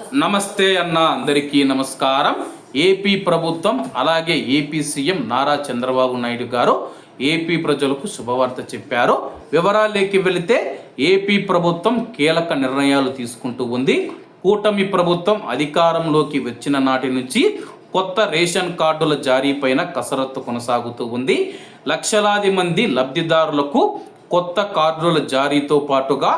నమస్తే అన్న అందరికీ నమస్కారం. ఏపీ ప్రభుత్వం అలాగే ఏపీ సీఎం నారా చంద్రబాబు నాయుడు గారు ఏపీ ప్రజలకు శుభవార్త చెప్పారు. వివరాలేకి వెళితే ఏపీ ప్రభుత్వం కీలక నిర్ణయాలు తీసుకుంటూ ఉంది. కూటమి ప్రభుత్వం అధికారంలోకి వచ్చిన నాటి నుంచి కొత్త రేషన్ కార్డుల జారీపైన కసరత్తు కొనసాగుతూ ఉంది. లక్షలాది మంది లబ్ధిదారులకు కొత్త కార్డుల జారీతో పాటుగా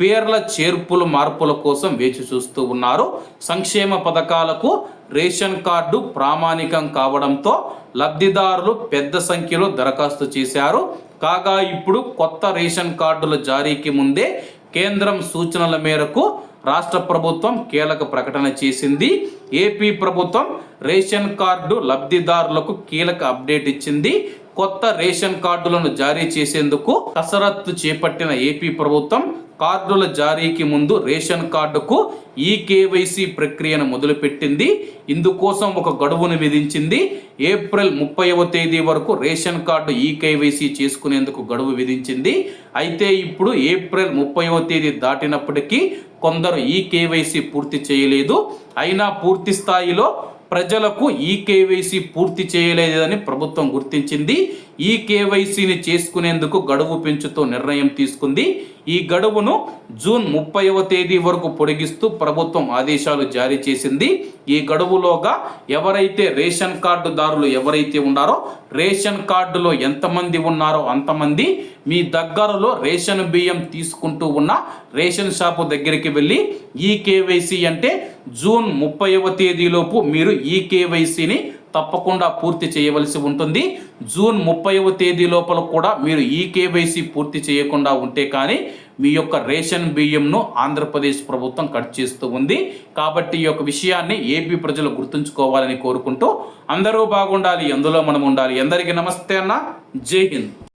పేర్ల చేర్పులు మార్పుల కోసం వేచి చూస్తూ ఉన్నారు. సంక్షేమ పథకాలకు రేషన్ కార్డు ప్రామాణికం కావడంతో లబ్ధిదారులు పెద్ద సంఖ్యలో దరఖాస్తు చేశారు. కాగా ఇప్పుడు కొత్త రేషన్ కార్డుల జారీకి ముందే కేంద్రం సూచనల మేరకు రాష్ట్ర ప్రభుత్వం కీలక ప్రకటన చేసింది. ఏపీ ప్రభుత్వం రేషన్ కార్డు లబ్ధిదారులకు కీలక అప్డేట్ ఇచ్చింది. కొత్త రేషన్ కార్డులను జారీ చేసేందుకు కసరత్తు చేపట్టిన ఏపీ ప్రభుత్వం కార్డుల జారీకి ముందు రేషన్ కార్డుకు ఈ కేవైసీ ప్రక్రియను మొదలుపెట్టింది. ఇందుకోసం ఒక గడువును విధించింది. ఏప్రిల్ ముప్పైవ తేదీ వరకు రేషన్ కార్డు ఈ కేవైసీ చేసుకునేందుకు గడువు విధించింది. అయితే ఇప్పుడు ఏప్రిల్ ముప్పైవ తేదీ దాటినప్పటికీ కొందరు ఈ కేవైసీ పూర్తి చేయలేదు. అయినా పూర్తి స్థాయిలో ప్రజలకు ఈ కేవైసీ పూర్తి చేయలేదని ప్రభుత్వం గుర్తించింది. ఈ కేవైసీని చేసుకునేందుకు గడువు పెంచుతూ నిర్ణయం తీసుకుంది. ఈ గడువును జూన్ ముప్పైవ తేదీ వరకు పొడిగిస్తూ ప్రభుత్వం ఆదేశాలు జారీ చేసింది. ఈ గడువులోగా ఎవరైతే రేషన్ కార్డుదారులు ఎవరైతే ఉన్నారో రేషన్ కార్డులో ఎంతమంది ఉన్నారో అంతమంది మీ దగ్గరలో రేషన్ బియ్యం తీసుకుంటూ ఉన్న రేషన్ షాపు దగ్గరికి వెళ్ళి ఈ కేవైసీ అంటే జూన్ ముప్పైవ తేదీలోపు మీరు ఈ కేవైసీని తప్పకుండా పూర్తి చేయవలసి ఉంటుంది. జూన్ ముప్పైవ తేదీ లోపల కూడా మీరు ఈ కేవైసీ పూర్తి చేయకుండా ఉంటే కానీ మీ యొక్క రేషన్ బియ్యంను ఆంధ్రప్రదేశ్ ప్రభుత్వం కట్ చేస్తూ ఉంది. కాబట్టి ఈ యొక్క విషయాన్ని ఏపీ ప్రజలు గుర్తుంచుకోవాలని కోరుకుంటూ అందరూ బాగుండాలి ఎందులో మనం ఉండాలి. అందరికీ నమస్తే అన్న. జై హింద్.